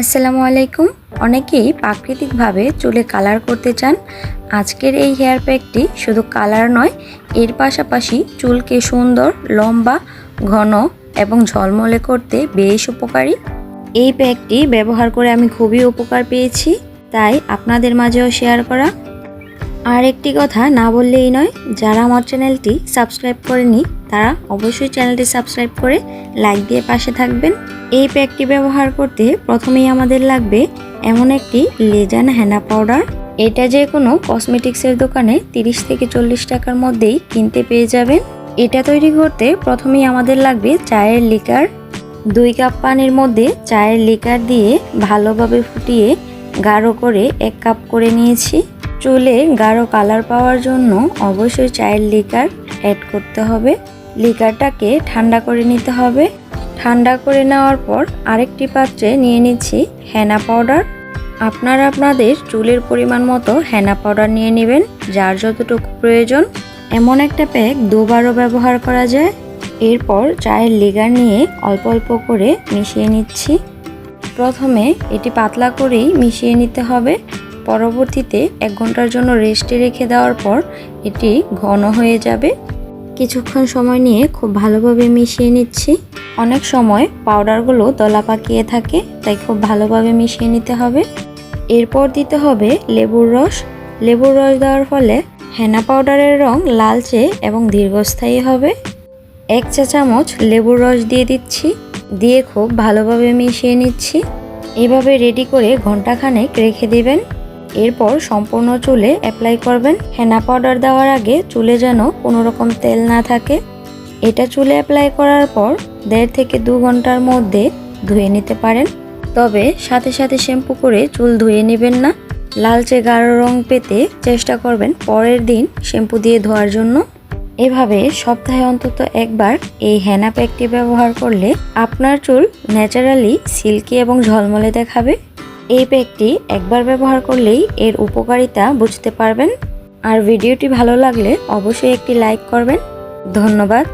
আসসালামু আলাইকুম। অনেকেই প্রাকৃতিকভাবে চুলে কালার করতে চান। আজকের এই হেয়ার প্যাকটি শুধু কালার নয়, এর পাশাপাশি চুলকে সুন্দর, লম্বা, ঘন এবং ঝলমলে করতে বেশ উপকারী। এই প্যাকটি ব্যবহার করে আমি খুবই উপকার পেয়েছি, তাই আপনাদের মাঝেও শেয়ার করা। আর একটি কথা না বললেই নয়, যারা আমার চ্যানেলটি সাবস্ক্রাইব করেনি, তারা অবশ্যই চ্যানেলটি সাবস্ক্রাইব করে লাইক দিয়ে পাশে থাকবেন। এই প্যাকটি ব্যবহার করতে প্রথমেই আমাদের লাগবে এমন একটি লেজান হেনা পাউডার। এটা যে কোনো কসমেটিক্সের দোকানে 30 থেকে চল্লিশ টাকার মধ্যেই কিনতে পেয়ে যাবেন। এটা তৈরি করতে প্রথমেই আমাদের লাগবে চায়ের লিকার। দুই কাপ পানির মধ্যে চায়ের লিকার দিয়ে ভালোভাবে ফুটিয়ে গাঢ় করে এক কাপ করে নিয়েছি। চুলে গাঢ় কালার পাওয়ার জন্য অবশ্যই চায়ের লিকার অ্যাড করতে হবে। লিকারটাকে ঠান্ডা করে নিতে হবে। ঠান্ডা করে নেওয়ার পর আরেকটি পাত্রে নিয়ে নিচ্ছি হেনা পাউডার আপনারা আপনাদের চুলের পরিমাণ মতো হেনা পাউডার নিয়ে নেবেন, যার যতটুকু প্রয়োজন। এমন একটা প্যাক দুবারও ব্যবহার করা যায়। এরপর চায়ের লিগার নিয়ে অল্প অল্প করে মিশিয়ে নিচ্ছি। প্রথমে এটি পাতলা করেই মিশিয়ে নিতে হবে। পরবর্তীতে এক ঘণ্টার জন্য রেস্টে রেখে দেওয়ার পর এটি ঘন হয়ে যাবে। কিছুক্ষণ সময় নিয়ে খুব ভালোভাবে মিশিয়ে নিচ্ছি। অনেক সময় পাউডারগুলো দলা পাকিয়ে থাকে, তাই খুব ভালোভাবে মিশিয়ে নিতে হবে। এরপর দিতে হবে লেবুর রস। লেবুর রস দেওয়ার ফলে হেনা পাউডারের রং লালচে এবং দীর্ঘস্থায়ী হবে। এক চা চামচ লেবুর রস দিয়ে দিচ্ছি, দিয়ে খুব ভালোভাবে মিশিয়ে নিচ্ছি। এভাবে রেডি করে ঘন্টাখানেক রেখে দিবেন। এরপর সম্পূর্ণ চুলে অ্যাপ্লাই করবেন। হেনা পাউডার দেওয়ার আগে চুলে যেন কোনো রকম তেল না থাকে। এটা চুলে অ্যাপ্লাই করার পর দেড় থেকে দু ঘণ্টার মধ্যে ধুয়ে নিতে পারেন। তবে সাথে সাথে শ্যাম্পু করে চুল ধুয়ে নেবেন না। লালচে গাঢ় রং পেতে চেষ্টা করবেন পরের দিন শ্যাম্পু দিয়ে ধোয়ার জন্য। এভাবে সপ্তাহে অন্তত একবার এই হেনা প্যাকটি ব্যবহার করলে আপনার চুল ন্যাচারালি সিল্কি এবং ঝলমলে দেখাবে। এই প্যাকটি একবার ব্যবহার করলেই এর উপকারিতা বুঝতে পারবেন। আর ভিডিওটি ভালো লাগলে অবশ্যই একটি লাইক করবেন। ধন্যবাদ।